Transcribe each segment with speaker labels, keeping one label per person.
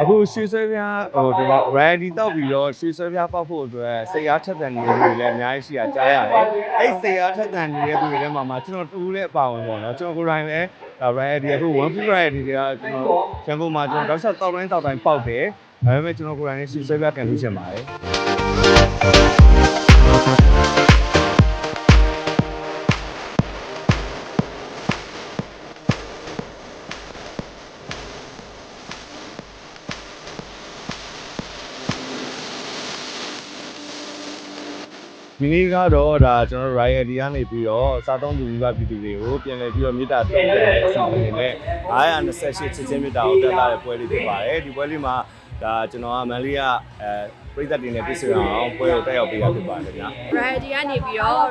Speaker 1: အခုရွှေဆွဲပြားဟိုဒီမှာ ready တောက်ပြီးတော့ရွှေဆွဲပြားပောက်ဖို့အတွက်စိတ်အားထက်သန်နေတဲ့လူတွေလည်းအများကြီးရှိတာကြားရတယ်။အဲ့စိတ်အားထက်သန်နေတဲ့လူတွေထဲမှာမှကျွန်တော်တူးလည်းအပါဝင်ပေါ့နော်။ကျွန်တော်ကိုယ်တိုင်လည်းဒါ ready အခု one free ready တွေကကျွန်တော်ရန်ကုန်မှာကျွန်တော်တောက်လျှောက်တောက်တိုင်းတောက်တိုင်းပေါက်တယ်။ဒါပေမဲ့ကျွန်တော်ကိုယ်တိုင်လည်းရွှေဆွဲပြားကန်လို့ချင်ပါတယ်။ ဒီနေ့ကတော့ဒါကျွန်တော်တို့ Riot ကနေပြီးတော့စားသုံးသူမိဘပြည်သူတွေကိုပြန်လည်ပြီးတော့မေတ္တာတုံ့ပြန်တဲ့အစီအစဉ်နဲ့928ချစ်ချင်းမေတ္တာကိုတက်လာတဲ့ပွဲလေးဖြစ်ပါတယ်ဒီပွဲလေးမှာ ဒါကျွန်တော်ကမန်လေးကအဲပြည်သက်တွေနဲ့ပြည့်စုံအောင်ပွဲကိုတက်ရောက်ပေးရဖြစ်ပါတယ်ခင်ဗျာ
Speaker 2: Variety ကနေပြီးတော့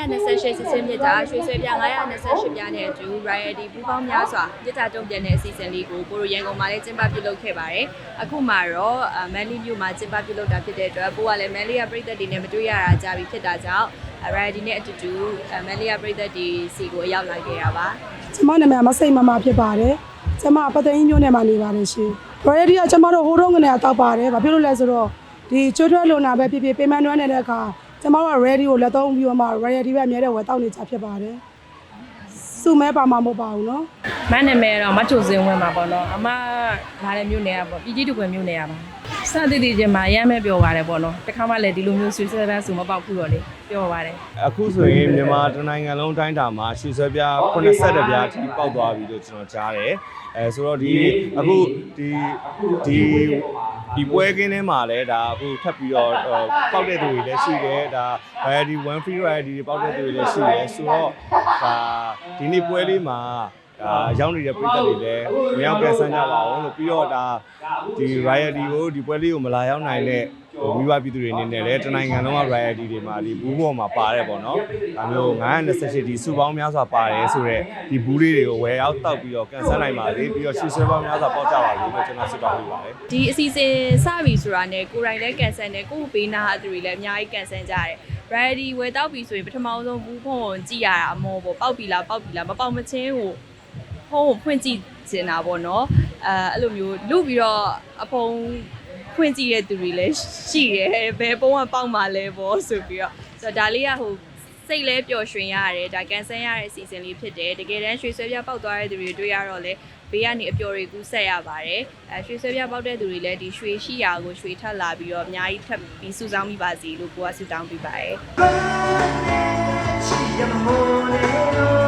Speaker 2: 928စစ်စင်းမြစ်တာရွှေဆွေပြ928ပြားနဲ့အတူ Variety ပူပေါင်းများစွာမြစ်တာတုံ့ပြန်တဲ့အစီအစဉ်လေးကိုကိုရိုရန်ကုန်မှာလည်းကျင်းပပြုလုပ်ခဲ့ပါတယ်။အခုမှတော့မန်လီမြို့မှာကျင်းပပြုလုပ်တာဖြစ်တဲ့အတွက်ပိုးကလည်းမန်လီကပြည်သက်တွေနဲ့မတွေ့ရတာကြာပြီဖြစ်တာကြောင့် Variety နဲ့အတူတူမန်လီကပြည်သက်တွေစီကိုရောက်လာခဲ့တာပါ။
Speaker 3: ကျမနာမည်မစိတ်မမဖြစ်ပါတယ်ကျမပသိန်းမျိုးနဲ့မှနေပါတယ်ရှင် royalty ကကျမတို့ဟိုးတော့ငနေတောက်ပါတယ်ဘာဖြစ်လို့လဲဆိုတော့ဒီကျွတ်ထွက်လုံနာပဲဖြစ်ဖြစ် payment တွန်းနေတဲ့အခါကျမတို့က ready ကိုလက်သုံးပြီးတော့မှ royalty ပဲအများတဲ့ဝယ်တောက်နေကြဖြစ်ပါတယ်စုမဲပါမှာမဟုတ်ပါဘူးเนาะ
Speaker 4: မနာမည်တော့မချိုစင်ဝင်မှာပေါ့နော်အမလာတဲ့မြို့နယ်ကပေါ့ပြည်ကြီးတကွယ်မြို့နယ်ကပါ စသတိချင်းမှာရမ်းမဲ့ပြောပါတယ်ပေါ့နော်တခါမှလည်းဒီလိုမျိုးဆွေးဆွဲပန်းစုမပေါက်ဘူးတော့လေပြောပါတယ်
Speaker 1: အခုဆိုရင်မြန်မာတိုင်းနိုင်ငံလုံးတိုင်းတာမှာရွှေဆွဲပြား82ပြားထိပေါက်သွားပြီလို့ကျွန်တော်ကြားတယ်အဲဆိုတော့ဒီအခုဒီဒီဒီပွဲကင်းထဲမှာလည်းဒါအခုထပ်ပြီးတော့ပေါက်တဲ့သူတွေလည်းရှိတယ်ဒါ variety one free variety တွေပေါက်တဲ့သူတွေလည်းရှိတယ်ဆိုတော့ဒါဒီနေ့ပွဲလေးမှာ ဒါရောက်နေတဲ့ပြည်သက်တွေလည်းမရောက်ကန်ဆန်းကြပါအောင်လို့ပြီးတော့ဒါဒီ variety ကိုဒီပွဲလေးကိုမလာရောက်နိုင်တဲ့ဟိုမိဘပြည်သူတွေအနေနဲ့လည်းတနိုင်ငံလုံးက variety တွေမှာဒီဘူးပေါ်မှာပါတယ်ပေါ့နော်။ဒါမျိုး928ဒီစုပေါင်းများစွာပါတယ်ဆိုတော့ဒီဘူးလေးတွေကိုဝယ်ရောက်တောက်ပြီးတော့ကန်ဆန်းနိုင်ပါစေပြီးတော့ရှေ့ဆွဲပေါင်းများစွာပေါက်ကြပါစေလို့ကျွန်တော်ဆုတောင်းပေးပါတယ်။
Speaker 2: ဒီအစီအစဉ်စပြီဆိုတာနဲ့ကိုယ်တိုင်လည်းကန်ဆယ်တယ်ကိုယ့်ဘေးနာအသူတွေလည်းအများကြီးကန်ဆယ်ကြတယ် ready ဝယ်တောက်ပြီဆိုရင်ပထမဆုံးဘူးဖုံးကိုကြည့်ရတာအမောပေါ့ပေါက်ပြီလားပေါက်ပြီလားမပေါက်မချင်းကို ဖုံးကိုဖွင့်ကြည့်ချင်တာပေါ့နော်အဲအဲ့လိုမျိုးလူပြီးတော့အဖုံးဖွင့်ကြည့်တဲ့သူတွေလည်းရှိတယ်ဘယ်ပုံးကပေါက်မှလဲပေါ့ဆိုပြီးတော့ဆိုတော့ဒါလေးကဟိုစိတ်လဲပျော်ရွှင်ရတယ်ဒါကန်ဆယ်ရတဲ့အစီအစဉ်လေးဖြစ်တယ်တကယ်တမ်းရွှေဆွဲပြပေါက်သွားတဲ့သူတွေတွေ့ရတော့လေဘေးကနေအပျော်တွေကူးဆက်ရပါတယ်အဲရွှေဆွဲပြပေါက်တဲ့သူတွေလည်းဒီရွှေရှိရာကိုရွှေထပ်လာပြီးတော့အများကြီးထပ်ပြီးစုဆောင်းမိပါစေလို့ကိုကဆုတောင်းပေးပါတယ်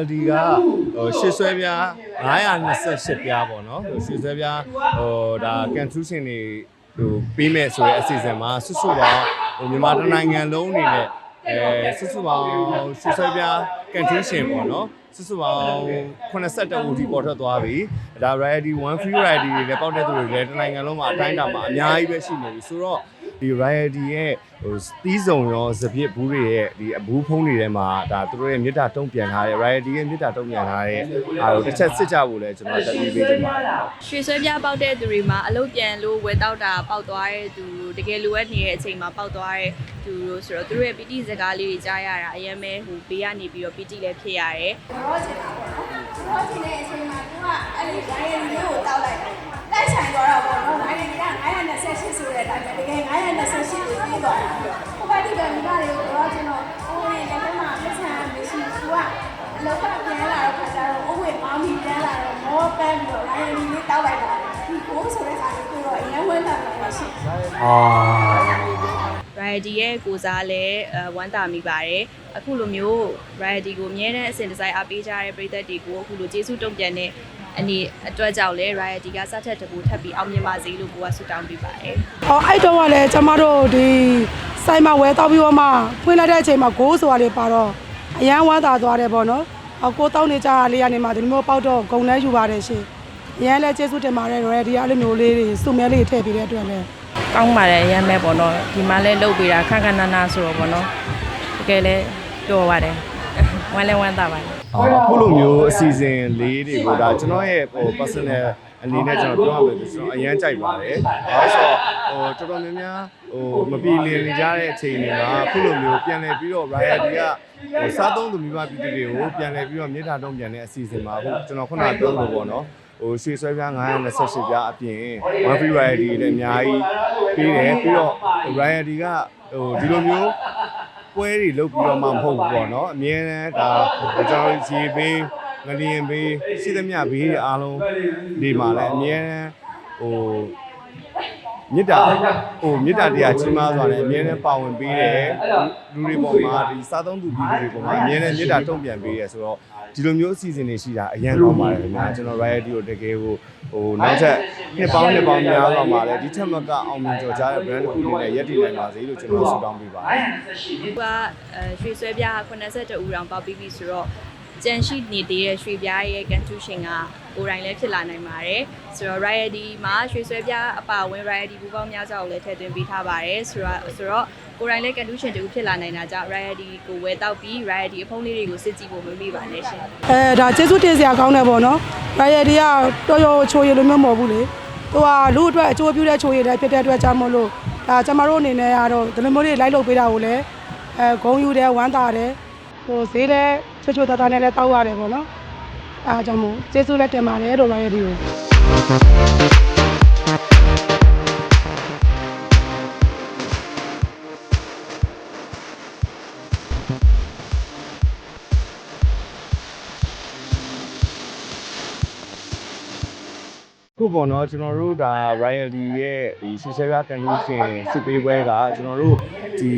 Speaker 1: royalty ကဟိုရှစ်ဆွဲပြား928ပြားပေါ့နော်ဟိုရှစ်ဆွဲပြားဟိုဒါ contribution တွေဟိုပေးမဲ့ဆိုတဲ့အစီအစဉ်မှာဆွဆွပေါင်းဟိုမြန်မာတိုင်းနိုင်ငံလုံးအနေနဲ့အဲဆွဆွပေါင်းရှစ်ဆွဲပြား contribution ပေါ့နော်ဆွဆွပေါင်း82ဦးထိပေါ်ထွက်သွားပြီဒါ variety one free variety တွေလည်းပေါက်တဲ့သူတွေလည်းတိုင်းနိုင်ငံလုံးမှာအတိုင်းအတာမှာအများကြီးပဲရှိနေပြီဆိုတော့ဒီ variety ရဲ့ဟိုတီးစုံရောစပစ်ဘူးတွေရဲ့ဒီအဘူးဖုံးတွေထဲမှာဒါသူတို့ရဲ့မြေတာတုံ့ပြန်ထားတဲ့ variety ရဲ့မြေတာတုံ့ပြန်ထားတဲ့အားတို့တစ်ချက်စစ်ကြဖို့လဲကျွန်တော်တက်ပြီးပေးချင်ပါတယ်
Speaker 2: ရွှေဆွဲပြပေါက်တဲ့သူတွေမှာအလုပ်ပြန်လို့ဝယ်တောက်တာပေါက်သွားတဲ့သူတကယ်လိုအပ်နေတဲ့အချိန်မှာပေါက်သွားတဲ့သူတို့ဆိုတော့သူတို့ရဲ့ပီတိစကားလေးတွေကြားရတာအရင်ပဲဟိုဘေးကနေပြီးတော့ပီတိလည်းဖြစ်ရတယ်
Speaker 5: တော့ချင်တာပေါ့နော်တော့ချင်တဲ့အချိန်မှာသူကအဲ့ဒီ diary လေးကိုတောက်လိုက်တယ် တိုက်ဆိုင်သွားတာပေါ့နော် diary က928ဆိုတဲ့အတိုင်းပဲတကယ်928ကိုပြီးသွားတာဟိုဘက်ဒီကမိသားတွေကိုတော့ကျွန်တော်အိုးရင်လည်းမှလက်ဆံမရှိသူကအလောက်ကပြန်လာတော့ခါကျတော့အိုးဝင်မောင်းပြီးပြန်လာတော့မောပန်းပြီးတော့ diary လေးတောက်လိုက်တာဒီကိုဆိုတဲ့ခါလေးကိုတော့အရင်ဝန်းတာပဲရှိတယ်
Speaker 1: အာ
Speaker 2: Variety ရဲ့ကိုစားလည်းအဲဝမ်းသာမိပါတယ်အခုလိုမျိုး Variety ကိုအမြဲတမ်းအစဉ်တစိုက်အားပေးကြတဲ့ပရိသတ်တွေကိုအခုလိုကျေးဇူးတုံ့ပြန်တဲ့အနေအတွက်ကြောင့်လဲ Riot ကစထက်တကူထပ်ပြီးအောင်မြင်ပါစေလို့ကိုကဆုတောင်းပေးပါတယ်။
Speaker 3: အော်အဲ့တော့ကလည်းကျမတို့ဒီဆိုင်မှာဝယ်တောက်ပြီးတော့မှဖွင့်လိုက်တဲ့အချိန်မှာဂိုးဆိုတာလေးပါတော့အရန်ဝမ်းသာသွားတယ်ပေါ့နော်။အော်ကိုတောက်နေကြတာလေးကနေမှဒီလိုမျိုးပေါက်တော့ဂုံလဲယူပါတယ်ရှင်။အရန်လည်းကျေးဇူးတင်ပါတယ် ready အဲ့လိုမျိုးလေးတွေစုမဲလေးထည့်ပေးတဲ့အတွက်လည်း
Speaker 4: ကောင်းပါတယ်ရမ်းမဲ့ပေါ့နော်ဒီမှာလဲလှုပ်ပေးတာခက်ခက်နာနာဆိုတော့ပေါ့နော်တကယ်လဲတော်ပါတယ်ဝမ်းလဲဝမ်းသာပါတယ်
Speaker 1: အခုလိုမျိုးအစီအစဉ်လေးတွေကိုဒါကျွန်တော်ရဲ့ဟို personal အနေနဲ့ကျွန်တော်ပြောရမယ်ဆိုကျွန်တော်အရန်ကြိုက်ပါတယ်။ဒါဆိုတော့ဟိုတော်တော်များများဟိုမပြေလည်နေကြတဲ့အချိန်တွေမှာအခုလိုမျိုးပြန်လည်ပြီးတော့ Riot ကဟိုစားသုံးသူမိဘပြည်သူတွေကိုပြန်လည်ပြီးတော့မြေတားတုံးပြန်တဲ့အစီအစဉ်မှာအခုကျွန်တော်ခုနကပြောလို့ပေါ့နော်။ ဟိုရွှေဆွဲပြား928ပြားအပြင် One Free Riot တွေလည်းအများကြီးပေးတယ်ပြီးတော့ Riot ကဟိုဒီလိုမျိုးပွဲတွေလုပ်ပြီးတော့မှမဟုတ်ဘူးပေါ့နော်အမြဲတမ်းဒါကျွန်တော်ရေပေးငလျင်ပေးရှိသမျှဘေးတွေအားလုံးဒီမှာလည်းအမြဲတမ်းဟို မေတ္တာဟိုမေတ္တာတရားကြီးမားစွာနဲ့အမြဲတမ်းပါဝင်ပေးတယ်လူတွေပေါ်မှာဒီစားသုံးသူပြည်သူတွေပေါ်မှာအမြဲတမ်းမေတ္တာတုံ့ပြန်ပေးရဆိုတော့ဒီလိုမျိုးအစီအစဉ်တွေရှိတာအရင်ကောင်းပါတယ်ခင်ဗျာကျွန်တော် Riot ကိုတကယ်ကိုဟိုနောက်ထပ်နှစ်ပေါင်းနှစ်ပေါင်းများစွာမှာလည်းဒီထက်မကအောင်မြင်ကြော်ကြားတဲ့ brand တစ်ခုအနေနဲ့ရည်တည်နိုင်ပါစေလို့ကျွန်တော်ဆုတောင်းပေးပါတယ်။
Speaker 2: ကိုကအဲရွှေဆွဲပြား82ဦးတောင်ပေါက်ပြီးပြီဆိုတော့ ကြန့်ရှိနေသေးတဲ့ရွှေပြားရဲ့ကန်ထူရှင်ကကိုယ်တိုင်လည်းဖြစ်လာနိုင်ပါတယ်။ဆိုတော့ Riot မှာရွှေဆွဲပြားအပါဝင် Riot ဘူပေါင်းများစွာကိုလည်းထည့်သွင်းပေးထားပါတယ်ဆိုတော့ဆိုတော့ကိုယ်တိုင်လည်းကန်ထူရှင်တူဖြစ်လာနိုင်တာကြောင့် Riot ကိုဝယ်တောက်ပြီး Riot အဖုံးလေးတွေကိုစစ်ကြည့်ဖို့မမေ့ပါနဲ့ရှင်။
Speaker 3: အဲဒါကျေးဇူးတင်စရာကောင်းတယ်ပေါ့နော်။ Riot တွေကတော်တော်ချိုးရလို့မျိုးမဟုတ်ဘူးလေ။သူကလူအတွက်အကျိုးပြုတဲ့ချိုးရတဲ့ဖြစ်တဲ့အတွက်ကြောင့်မလို့ဒါကျမတို့အနေနဲ့ကတော့ဒီလိုမျိုးတွေလိုက်လုပ်ပေးတာကိုလည်းအဲဂုံယူတယ်ဝမ်းသာတယ်။ဟိုဈေးလည်းချွတ်ချွတ်သားသားနဲ့လည်းတောက်ရတယ်ပေါ့နော်။အဲဒါကြောင့်မို့ကျေးဇူးလည်းတင်ပါတယ်လို့ Riot တွေကို
Speaker 1: ပေါ့နော်ကျွန်တော်တို့ဒါ royalty ရဲ့ဒီ social media contribution စစ်ပေးပွဲကကျွန်တော်တို့ဒီ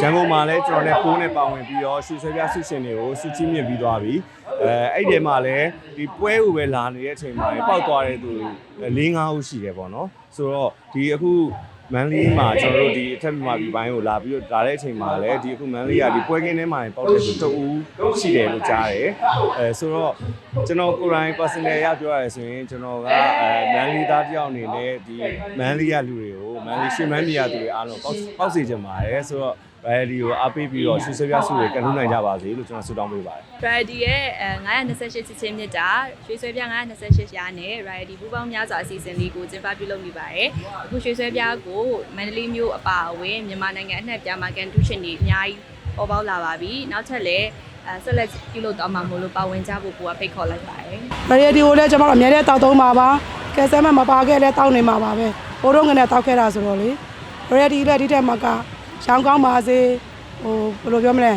Speaker 1: ဂျန်ကုန်မှာလည်းကျွန်တော်နဲ့ပိုးနဲ့ပါဝင်ပြီးတော့ social media ဆုရှင်တွေကိုစုချင်းမြင့်ပြီးသွားပြီအဲအဲ့ဒီမှာလည်းဒီပွဲကိုပဲလာနေတဲ့အချိန်မှာပောက်သွားတဲ့သူ၄၅ဦးရှိတယ်ပေါ့နော်ဆိုတော့ဒီအခု မန်လေးမှာကျွန်တော်တို့ဒီအထက်မြန်မာပြည်ပိုင်းကိုလာပြီးတော့လာတဲ့အချိန်မှာလည်းဒီအခုမန်လေးကဒီပွဲကင်းထဲမှာပေါက်တဲ့သူတအူးရှိတယ်လို့ကြားတယ်အဲဆိုတော့ကျွန်တော်ကိုယ်တိုင် personal ရပြောရဆိုရင်ကျွန်တော်ကအဲမန်လေးသားတစ်ယောက်အနေနဲ့ဒီမန်လေးရလူတွေကိုမန်လေးရွှေမန်းပြည်ရသူတွေအားလုံးပေါက်ပေါက်စေချင်ပါတယ်ဆိုတော့ value ကိုအားပေးပြီးတော့ရွှေစပြစုတွေကန်ထူးနိုင်ကြပါစေလို့ကျွန်တော်ဆုတောင်းပေးပါတယ်
Speaker 2: Riot ရဲ့အဲ928ချစ်ချင်းမြတ်တာရွှေဆွဲပြား928ရာနဲ့ Riot ပူပေါင်းများစွာအစီအစဉ်လေးကိုကျင်းပပြုလုပ်နေပါတယ်။အခုရွှေဆွဲပြားကိုမန္တလေးမြို့အပါအဝင်မြန်မာနိုင်ငံအနှံ့ပြားမှာကန်တူးရှင်တွေအများကြီးပေါ်ပေါက်လာပါပြီ။နောက်ထပ်လည်းအဲဆက်လက်ပြုလုပ်တော့မှာမို့လို့ပါဝင်ကြဖို့ကိုကဖိတ်ခေါ်လိုက်ပါတယ်။
Speaker 3: Riot တွေကိုလည်းကျမတို့အများနဲ့တောက်သုံးပါပါ။ကဲဆမ်းမမပါခဲ့လဲတောက်နေမှာပါပဲ။ဘိုးတို့ငနဲ့တောက်ခဲ့တာဆိုတော့လေ Riot လည်းဒီထက်မှာက ရောင်းကောင်းပါစေဟိုဘယ်လိုပြောမလဲ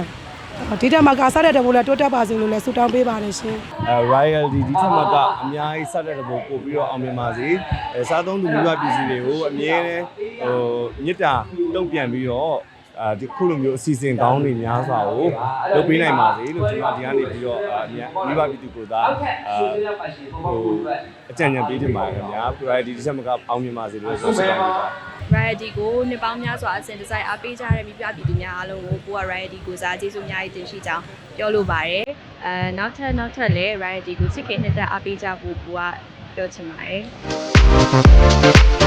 Speaker 3: ဒီထက်မှာကစားတဲ့တဘိုးလည်းတိုးတက်ပါစေလို့လည်းဆုတောင်းပေးပါတယ်ရှင်။
Speaker 1: အဲ royalty ဒီထက်မှကအများကြီးစတဲ့တဘောပို့ပြီးတော့အောင်မြင်ပါစေအဲစားသုံးသူမိဘပြည်စီတွေကိုအမြဲတမ်းဟိုမေတ္တာတုံ့ပြန်ပြီးတော့အာဒီခုလိုမျိုးအစီအစဉ်ကောင်းတွေများစွာကိုလုပ်ပေးနိုင်ပါစေလို့ကျွန်တော်ဒီကနေပြီးတော့အာအများမိဘပြည်သူကိုသာအာဟိုအကြံဉာဏ်ပေးတင်ပါတယ်ခင်ဗျာ royalty ဒီထက်မှကအောင်မြင်ပါစေလို့ဆိုဆုတောင်းပေးပါတယ်
Speaker 2: Riot ကိုနှစ်ပေါင်းများစွာအစဉ်တစိုက်အားပေးကြတဲ့မိပြပြည်သူများအားလုံးကိုကိုက Riot ကိုစားကျေးဇူးအများကြီးတင်ရှိကြောင်းပြောလိုပါတယ်။အဲနောက်ထပ်နောက်ထပ်လည်း Riot ကိုချစ်ခင်နှစ်သက်အားပေးကြဖို့ကိုကပြောချင်ပါတယ်။